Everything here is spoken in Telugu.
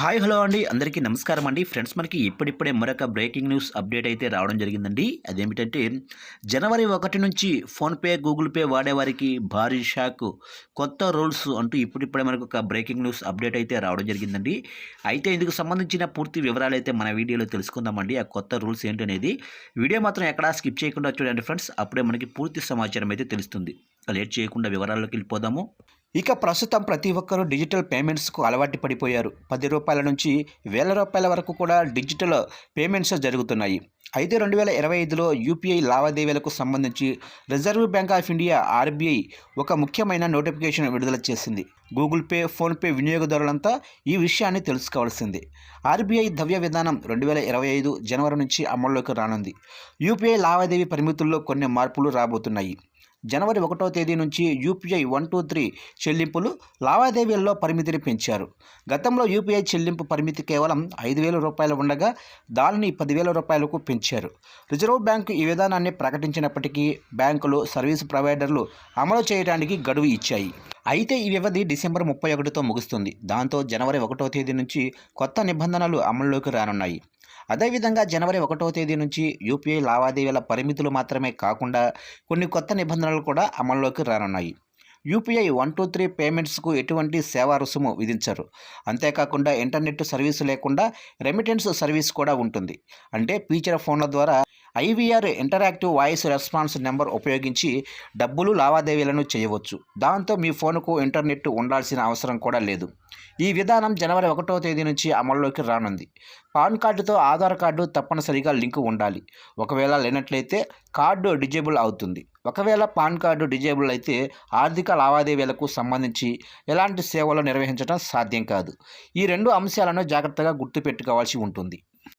హాయ్ హలో అండి. అందరికీ నమస్కారం అండి. ఫ్రెండ్స్ మనకి ఇప్పుడిప్పుడే మరొక బ్రేకింగ్ న్యూస్ అప్డేట్ అయితే రావడం జరిగిందండి. అదేమిటంటే జనవరి ఒకటి నుంచి ఫోన్పే గూగుల్ పే వాడేవారికి భారీ షాక్ కొత్త రూల్స్ అంటూ ఇప్పుడిప్పుడే మనకు ఒక బ్రేకింగ్ న్యూస్ అప్డేట్ అయితే రావడం జరిగిందండి. అయితే ఇందుకు సంబంధించిన పూర్తి వివరాలు అయితే మన వీడియోలో తెలుసుకుందామండి. ఆ కొత్త రూల్స్ ఏంటనేది వీడియో మాత్రం ఎక్కడా స్కిప్ చేయకుండా చూడండి ఫ్రెండ్స్. అప్పుడే మనకి పూర్తి సమాచారం అయితే తెలుస్తుంది. లేట్ చేయకుండా వివరాల్లోకి వెళ్ళిపోదాము. ఇక ప్రస్తుతం ప్రతి ఒక్కరూ డిజిటల్ పేమెంట్స్కు అలవాటు పడిపోయారు. పది రూపాయల నుంచి వేల రూపాయల వరకు కూడా డిజిటల్ పేమెంట్స్ జరుగుతున్నాయి. అయితే రెండు వేల ఇరవై ఐదులో యూపీఐ లావాదేవీలకు సంబంధించి reserve bank of India RBI ఒక ముఖ్యమైన నోటిఫికేషన్ విడుదల చేసింది. గూగుల్ పే ఫోన్పే వినియోగదారులంతా ఈ విషయాన్ని తెలుసుకోవాల్సింది. ఆర్బీఐ ద్రవ్య విధానం రెండు వేల ఇరవై ఐదు జనవరి నుంచి అమల్లోకి రానుంది. యూపీఐ లావాదేవీ పరిమితుల్లో కొన్ని మార్పులు రాబోతున్నాయి. జనవరి ఒకటో తేదీ నుంచి యూపీఐ వన్ టూ త్రీ చెల్లింపులు లావాదేవీల్లో పరిమితిని పెంచారు. గతంలో యూపీఐ చెల్లింపు పరిమితి కేవలం ఐదు వేల రూపాయలు ఉండగా దానిని పదివేల రూపాయలకు పెంచారు. రిజర్వ్ బ్యాంకు ఈ విధానాన్ని ప్రకటించినప్పటికీ బ్యాంకులు సర్వీసు ప్రొవైడర్లు అమలు చేయడానికి గడువు ఇచ్చాయి. అయితే ఈ వ్యవధి డిసెంబర్ ముప్పై ఒకటితో ముగుస్తుంది. దాంతో జనవరి ఒకటో తేదీ నుంచి కొత్త నిబంధనలు అమల్లోకి రానున్నాయి. అదేవిధంగా జనవరి ఒకటో తేదీ నుంచి యూపీఐ లావాదేవీల పరిమితులు మాత్రమే కాకుండా కొన్ని కొత్త నిబంధనలు కూడా అమల్లోకి రానున్నాయి. యూపీఐ వన్ టూ త్రీ పేమెంట్స్కు ఎటువంటి సేవా రుసుము విధించరు. అంతేకాకుండా ఇంటర్నెట్ సర్వీసు లేకుండా రెమిటెన్స్ సర్వీస్ కూడా ఉంటుంది. అంటే ఫీచర్ ఫోన్ల ద్వారా IVR interactive voice response number ఉపయోగించి డబ్బులు లావాదేవీలను చేయవచ్చు. దాంతో మీ ఫోన్కు ఇంటర్నెట్ ఉండాల్సిన అవసరం కూడా లేదు. ఈ విధానం జనవరి ఒకటో తేదీ నుంచి అమల్లోకి రానుంది. పాన్ కార్డుతో ఆధార్ కార్డు తప్పనిసరిగా లింకు ఉండాలి. ఒకవేళ లేనట్లయితే కార్డు డిజేబుల్ అవుతుంది. ఒకవేళ పాన్ కార్డు డిజేబుల్ అయితే ఆర్థిక లావాదేవీలకు సంబంధించి ఎలాంటి సేవలు నిర్వహించడం సాధ్యం కాదు. ఈ రెండు అంశాలను జాగ్రత్తగా గుర్తుపెట్టుకోవాల్సి ఉంటుంది.